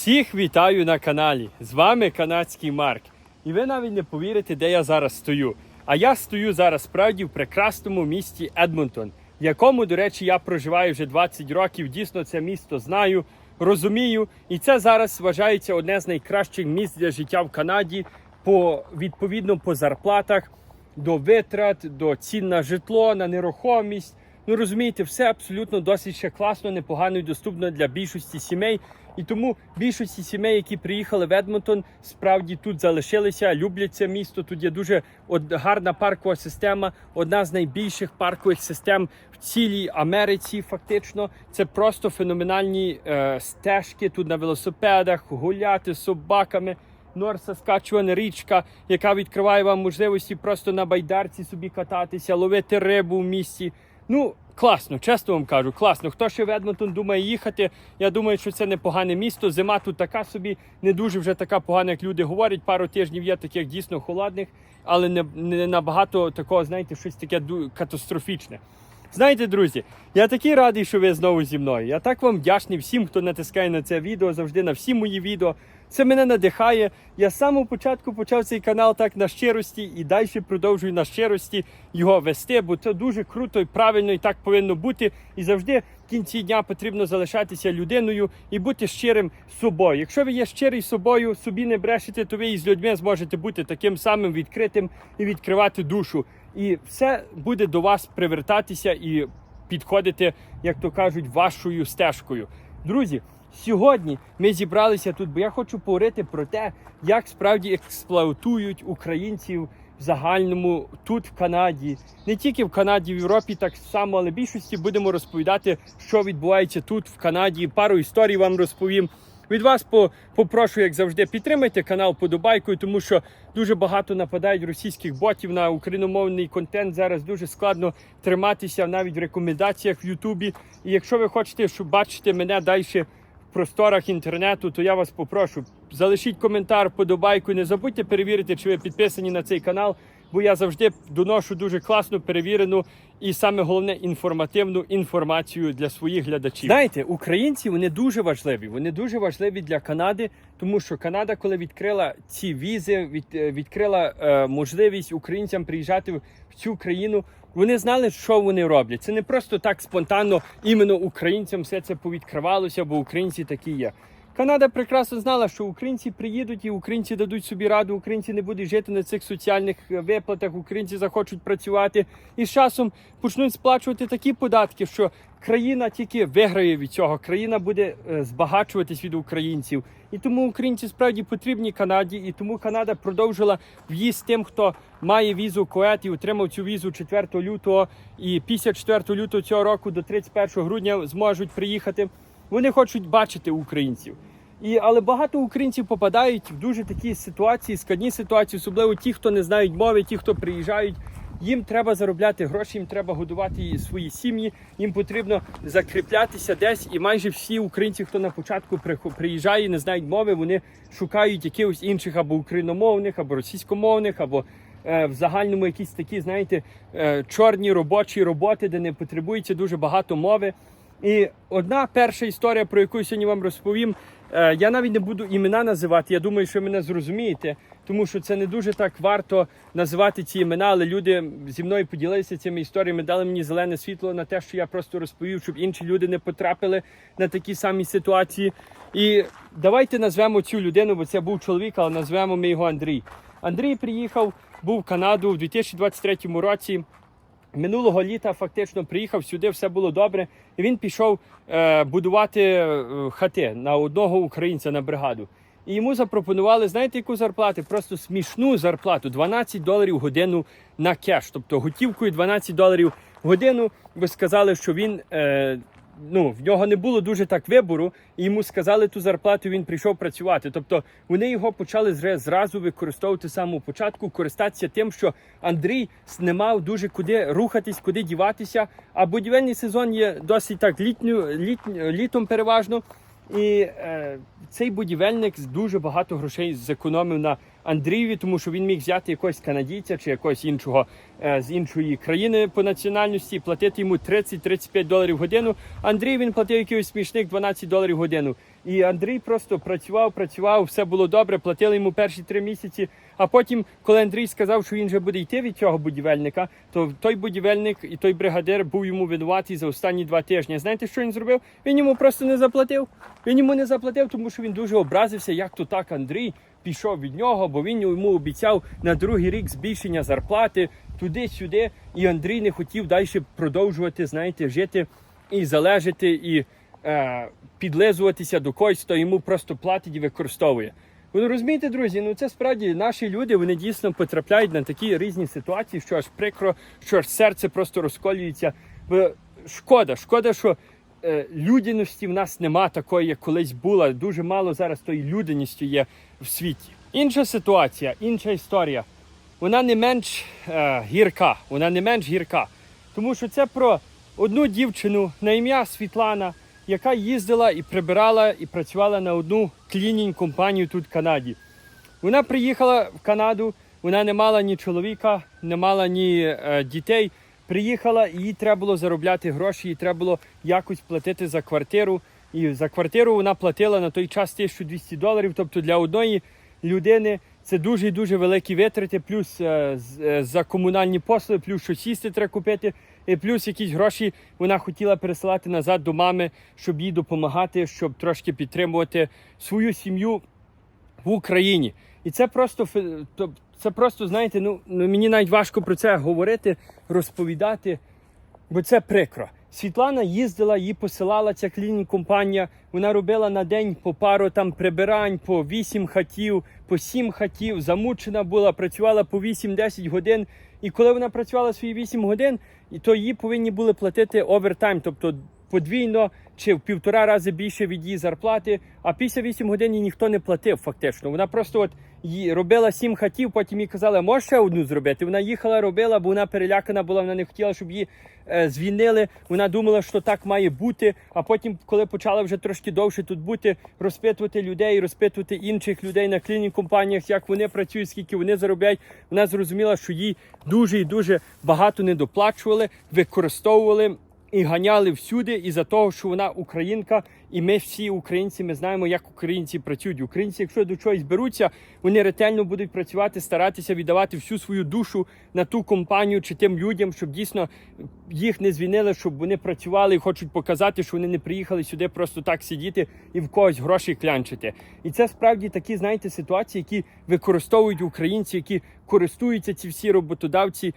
Всіх вітаю на каналі. З вами канадський Марк. І ви навіть не повірите, де я зараз стою. А я стою зараз справді в прекрасному місті Едмонтон, в якому, до речі, я проживаю вже 20 років. Дійсно, це місто знаю, розумію. І це зараз вважається одне з найкращих місць для життя в Канаді по відповідно по зарплатах, до витрат, до цін на житло, на нерухомість. Ну розумієте, все абсолютно досить ще класно, непогано і доступно для більшості сімей. І тому більшості сімей, які приїхали в Едмонтон, справді тут залишилися, люблять це місто. Тут є дуже гарна паркова система, одна з найбільших паркових систем в цілій Америці. Фактично, це просто феноменальні е, стежки тут на велосипедах, гуляти з собаками. Норth Saskatchewan річка, яка відкриває вам можливості просто на байдарці собі кататися, ловити рибу в місті. Ну, класно, чесно вам кажу, класно. Хто ще в Едмонтон думає їхати, я думаю, що це непогане місто. Зима тут така собі, не дуже вже така погана, як люди говорять. Пару тижнів є таких дійсно холодних, але не, не набагато такого, знаєте, щось таке катастрофічне. Знаєте, друзі, я такий радий, що ви знову зі мною. Я так вам вдячний всім, хто натискає на це відео, завжди на всі мої відео. Це мене надихає. Я з самого початку почав цей канал так на щирості і далі продовжую на щирості його вести, бо це дуже круто і правильно, і так повинно бути. І завжди кінці дня потрібно залишатися людиною і бути щирим з собою. Якщо ви є щирий з собою, собі не брешете, то ви і з людьми зможете бути таким самим відкритим і відкривати душу. І все буде до вас привертатися і підходити, як то кажуть, вашою стежкою. Друзі, сьогодні ми зібралися тут, бо я хочу поговорити про те, як справді експлуатують українців загальному тут в Канаді, не тільки в Канаді, в Європі так само, але в більшості будемо розповідати, що відбувається тут в Канаді. Пару історій вам розповім. Від вас попрошу, як завжди, підтримайте канал подобайкою, тому що дуже багато нападають російських ботів на україномовний контент. Зараз дуже складно триматися навіть в рекомендаціях в Ютубі. І якщо ви хочете, щоб бачити мене далі просторах інтернету, то я вас попрошу. Залишіть коментар, подобайку. Не забудьте перевірити, чи ви підписані на цей канал, бо я завжди доношу дуже класну, перевірену і саме головне інформативну інформацію для своїх глядачів. Знаєте, українці вони дуже важливі. Вони дуже важливі для Канади, тому що Канада, коли відкрила ці візи, від, е, відкрила е, можливість українцям приїжджати в в цю країну. Вони знали, що вони роблять. Це не просто так спонтанно іменно українцям все це повідкривалося, бо українці такі є. Канада прекрасно знала, що українці приїдуть і українці дадуть собі раду, українці не будуть жити на цих соціальних е, виплатах, українці захочуть працювати і з часом почнуть сплачувати такі податки, що країна тільки виграє від цього, країна буде е, збагачуватись від українців. І тому українці справді потрібні Канаді, і тому Канада продовжила в'їзд тим, хто має візу КОЕТ і отримав цю візу 4 лютого. І після 4 лютого цього року до 31 грудня зможуть приїхати. Вони хочуть бачити українців. І, але багато українців попадають в дуже такі ситуації, складні ситуації, особливо ті, хто не знають мови, ті, хто приїжджають. Їм треба заробляти гроші, їм треба годувати свої сім'ї, їм потрібно закріплятися десь. І майже всі українці, хто на початку приїжджає, не знають мови, вони шукають якихось інших або україномовних, або російськомовних, або е, в загальному якісь такі, знаєте, е, чорні робочі роботи, де не потребується дуже багато мови. І одна перша історія, про яку я сьогодні вам розповім, е, я навіть не буду імена називати. Я думаю, що мене зрозумієте, тому що це не дуже так варто називати ці імена, але люди зі мною поділилися цими історіями, дали мені зелене світло на те, що я просто розповів, щоб інші люди не потрапили на такі самі ситуації. І давайте назвемо цю людину, бо це був чоловік, але назвемо ми його Андрій. Андрій приїхав, був в Канаду в 2023 році. Минулого літа фактично приїхав сюди, все було добре. І він пішов е, будувати е, хати на одного українця на бригаду. І йому запропонували, знаєте, яку зарплату? Просто смішну зарплату 12 доларів годину на кеш. Тобто готівкою 12 доларів годину. Ви сказали, що він. Е, Ну, в нього не було дуже так вибору, і йому сказали ту зарплату, він прийшов працювати. Тобто вони його почали зразу використовувати з самого початку, користатися тим, що Андрій не мав дуже куди рухатись, куди діватися. А будівельний сезон є досить так літню, літню, літом переважно. І е, цей будівельник дуже багато грошей зекономив на Андрієві, тому що він міг взяти якогось канадійця чи якогось іншого е, з іншої країни по національності платити йому 30-35 доларів годину. Андрій він платив якийсь смішник 12 доларів годину. І Андрій просто працював, працював, все було добре, платили йому перші три місяці. А потім, коли Андрій сказав, що він вже буде йти від цього будівельника, то той будівельник і той бригадир був йому винуватий за останні два тижні. Знаєте, що він зробив? Він йому просто не заплатив. Він йому не заплатив, тому що він дуже образився, як то так Андрій пішов від нього, бо він йому обіцяв на другий рік збільшення зарплати туди-сюди. І Андрій не хотів далі продовжувати, знаєте, жити і залежати, і е, підлизуватися до когось, хто йому просто платить і використовує. Ви розумієте, друзі, ну це справді наші люди вони дійсно потрапляють на такі різні ситуації, що аж прикро, що аж серце просто розколюється. Шкода, шкода, що е, людяності в нас нема такої, як колись була. Дуже мало зараз тої людяності є в світі. Інша ситуація, інша історія. Вона не менш е, гірка. Вона не менш гірка. Тому що це про одну дівчину на ім'я Світлана, яка їздила і прибирала і працювала на одну клінінг компанію тут в Канаді. Вона приїхала в Канаду, вона не мала ні чоловіка, не мала ні е, дітей. Приїхала, і їй треба було заробляти гроші, їй треба було якось платити за квартиру. І за квартиру вона платила на той час 1200 доларів. Тобто для одної людини це дуже дуже великі витрати, плюс е, е, за комунальні послуги, плюс щось їсти треба купити, і плюс якісь гроші вона хотіла пересилати назад до мами, щоб їй допомагати, щоб трошки підтримувати свою сім'ю в Україні. І це просто це просто, знаєте, ну, ну мені навіть важко про це говорити, розповідати, бо це прикро. Світлана їздила, її посилала ця клінінг компанія. Вона робила на день по пару там прибирань, по 8 хатів, по 7 хатів. Замучена була, працювала по 8-10 годин. І коли вона працювала свої 8 годин, то їй повинні були платити овертайм, тобто подвійно чи в півтора рази більше від її зарплати. А після 8 годин їй ніхто не платив фактично. Вона просто от їй робила 7 хатів, потім їй казали, можеш ще одну зробити. Вона їхала, робила, бо вона перелякана була, вона не хотіла, щоб її звільнили. Вона думала, що так має бути. А потім, коли почала вже трошки довше тут бути, розпитувати людей, розпитувати інших людей на клінінг компаніях, як вони працюють, скільки вони заробляють. Вона зрозуміла, що їй дуже і дуже багато не доплачували, використовували і ганяли всюди із-за того, що вона українка, і ми всі українці, ми знаємо, як українці працюють. Українці, якщо до чогось беруться, вони ретельно будуть працювати, старатися віддавати всю свою душу на ту компанію чи тим людям, щоб дійсно їх не звільнили, щоб вони працювали і хочуть показати, що вони не приїхали сюди просто так сидіти і в когось гроші клянчити. І це справді такі, знаєте, ситуації, які використовують українці, які користуються ці всі роботодавці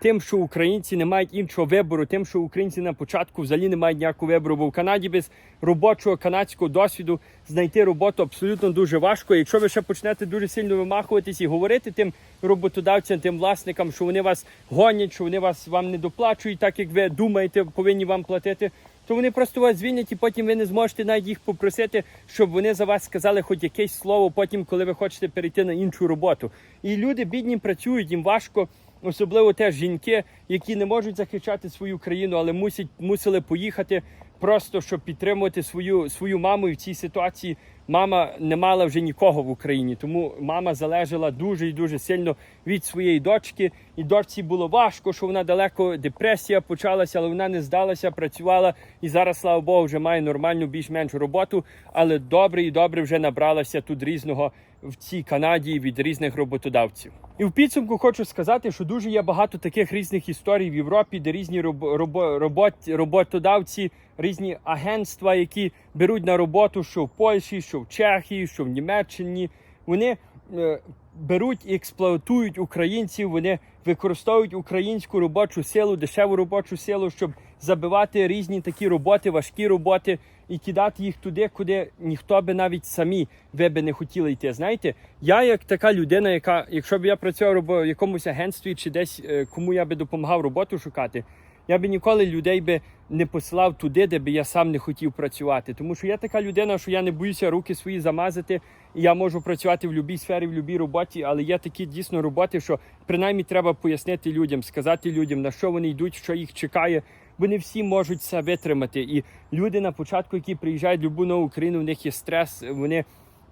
тим, що українці не мають іншого вибору, тим, що українці на початку взагалі не мають ніякого вибору. Бо в Канаді без робочого канадського досвіду знайти роботу абсолютно дуже важко. Якщо ви ще почнете дуже сильно вимахуватись і говорити тим роботодавцям, тим власникам, що вони вас гонять, що вони вас вам не доплачують, так як ви думаєте, повинні вам платити. То вони просто вас звільнять, і потім ви не зможете навіть їх попросити, щоб вони за вас сказали хоч якесь слово, потім, коли ви хочете перейти на іншу роботу. І люди бідні працюють, їм важко. Особливо теж жінки, які не можуть захищати свою країну, але мусять мусили поїхати просто щоб підтримувати свою свою маму. І в цій ситуації мама не мала вже нікого в Україні. Тому мама залежала дуже і дуже сильно від своєї дочки. І дочці було важко, що вона далеко депресія почалася, але вона не здалася, працювала і зараз, слава Богу, вже має нормальну більш-менш роботу. Але добре і добре вже набралася тут різного в цій Канаді від різних роботодавців. І в підсумку хочу сказати, що дуже є багато таких різних історій в Європі, де різні роб, робо- робот, роботодавці, різні агентства, які беруть на роботу, що в Польщі, що в Чехії, що в Німеччині. Вони е, беруть і експлуатують українців, вони використовують українську робочу силу, дешеву робочу силу, щоб забивати різні такі роботи, важкі роботи і кидати їх туди, куди ніхто би навіть самі ви би не хотіли йти. Знаєте, я як така людина, яка, якщо б я працював в якомусь агентстві чи десь е, кому я би допомагав роботу шукати. Я би ніколи людей би не посилав туди, де би я сам не хотів працювати. Тому що я така людина, що я не боюся руки свої замазати, і я можу працювати в будь-якій сфері, в будь-якій роботі, але є такі дійсно роботи, що принаймні треба пояснити людям, сказати людям, на що вони йдуть, що їх чекає. Бо не всі можуть це витримати. І люди на початку, які приїжджають в любу нову країну, в них є стрес, вони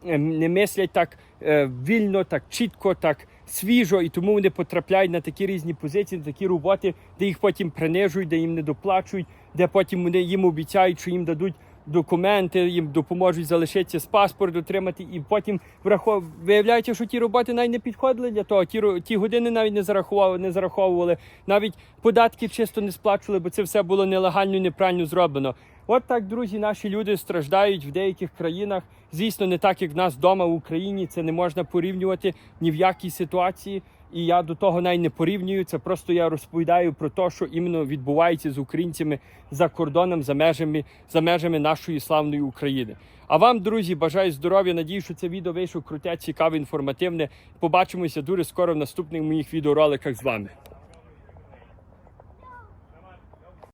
е, не мислять так е, вільно, так чітко, так свіжо, і тому вони потрапляють на такі різні позиції, на такі роботи, де їх потім принижують, де їм не доплачують, де потім вони їм обіцяють, що їм дадуть документи, їм допоможуть залишитися з паспорт отримати, і потім врахов... виявляється, що ті роботи навіть не підходили для того. Ті, ті години навіть не зарахували, не зараховували, навіть податки чисто не сплачували, бо це все було нелегально і неправильно зроблено. От так, друзі, наші люди страждають в деяких країнах. Звісно, не так, як в нас вдома в Україні. Це не можна порівнювати ні в якій ситуації. І я до того навіть не порівнюю. Це просто я розповідаю про те, що іменно відбувається з українцями за кордоном, за межами, за межами нашої славної України. А вам, друзі, бажаю здоров'я. Надію, що це відео вийшло круте, цікаве, інформативне. Побачимося дуже скоро в наступних моїх відеороликах з вами.